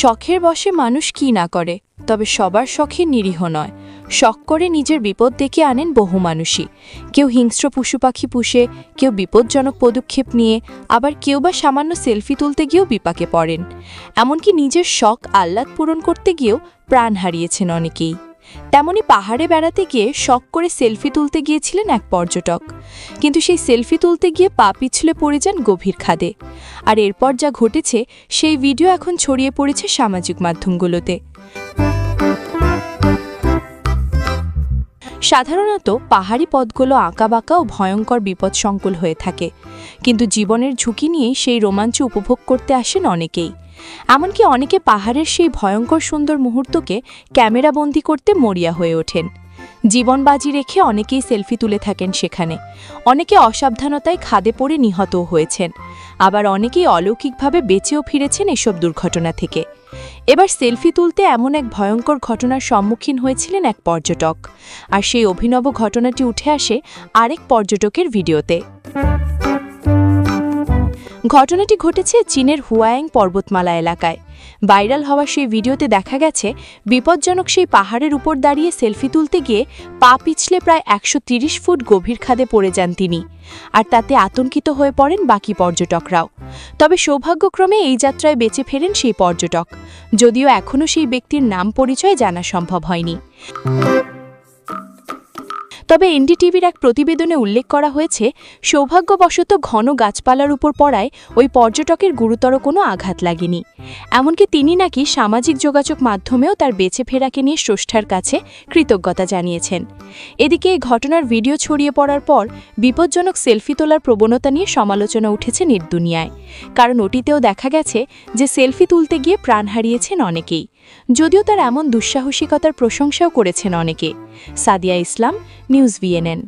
শখের বসে মানুষ কি না করে, তবে সবার শখে নিরীহ নয়। শখ করে নিজের বিপদ ডেকে আনেন বহু মানুষই। কেউ হিংস্র পশু পাখি পুষে, কেউ বিপজ্জনক পদক্ষেপ নিয়ে, আবার কেউ বা সামান্য সেলফি তুলতে গিয়েও বিপাকে পড়েন। এমনকি নিজের শখ আহ্লাদ পূরণ করতে গিয়েও প্রাণ হারিয়েছেন অনেকেই। তেমনি পাহাড়ে বেড়াতে গিয়ে শখ করে সেলফি তুলতে গিয়েছিলেন এক পর্যটক। কিন্তু সেই সেলফি তুলতে গিয়ে পা পিছলে পড়ে যান গভীর খাদে। আর এরপর যা ঘটেছে, সেই ভিডিও এখন ছড়িয়ে পড়েছে সামাজিক মাধ্যমগুলোতে। সাধারণত পাহাড়ি পথগুলো আঁকাবাঁকা ও ভয়ঙ্কর বিপদসংকুল হয়ে থাকে। কিন্তু জীবনের ঝুঁকি নিয়েই সেই রোমাঞ্চ উপভোগ করতে আসেন অনেকেই। এমনকি অনেকে পাহাড়ের সেই ভয়ঙ্কর সুন্দর মুহূর্তকে ক্যামেরাবন্দি করতে মরিয়া হয়ে ওঠেন। জীবন বাজি রেখে অনেকেই সেলফি তুলে থাকেন সেখানে। অনেকে অসাবধানতায় খাদে পড়ে নিহতও হয়েছেন। আবার অনেকেই অলৌকিকভাবে বেঁচেও ফিরেছেন এসব দুর্ঘটনা থেকে। এবার সেলফি তুলতে এমন এক ভয়ঙ্কর ঘটনার সম্মুখীন হয়েছিলেন এক পর্যটক। আর সেই অভিনব ঘটনাটি উঠে আসে আরেক পর্যটকের ভিডিওতে। ঘটনাটি ঘটেছে চীনের হুয়ায়ং পর্বতমালা এলাকায়। ভাইরাল হওয়া সেই ভিডিওতে দেখা গেছে, বিপজ্জনক সেই পাহাড়ের উপর দাঁড়িয়ে সেলফি তুলতে গিয়ে পা পিছলে প্রায় একশো ফুট গভীর খাদে পড়ে যান তিনি, আর তাতে আতঙ্কিত হয়ে পড়েন বাকি পর্যটকরাও। তবে সৌভাগ্যক্রমে এই যাত্রায় বেঁচে ফেরেন সেই পর্যটক, যদিও এখনও সেই ব্যক্তির নাম পরিচয় জানা সম্ভব হয়নি। তবে এনডিটিভির এক প্রতিবেদনে উল্লেখ করা হয়েছে, সৌভাগ্যবশত ঘন গাছপালার উপর পড়ায় ওই পর্যটকের গুরুতর কোনো আঘাত লাগেনি। এমনকি তিনি নাকি সামাজিক যোগাযোগ মাধ্যমেও তার বেছে ফেরাকে নিয়ে স্রষ্টার কাছে কৃতজ্ঞতা জানিয়েছেন। এদিকে এই ঘটনার ভিডিও ছড়িয়ে পড়ার পর বিপজ্জনক সেলফি তোলার প্রবণতা নিয়ে সমালোচনা উঠেছে নির্দুনিয়ায়। কারণ ওটিতেও দেখা গেছে যে সেলফি তুলতে গিয়ে প্রাণ হারিয়েছেন অনেকেই। যদিও তার এমন দুঃসাহসিকতার প্রশংসাও করেছেন অনেকে। সাদিয়া ইসলাম নিউজ ভিএনএন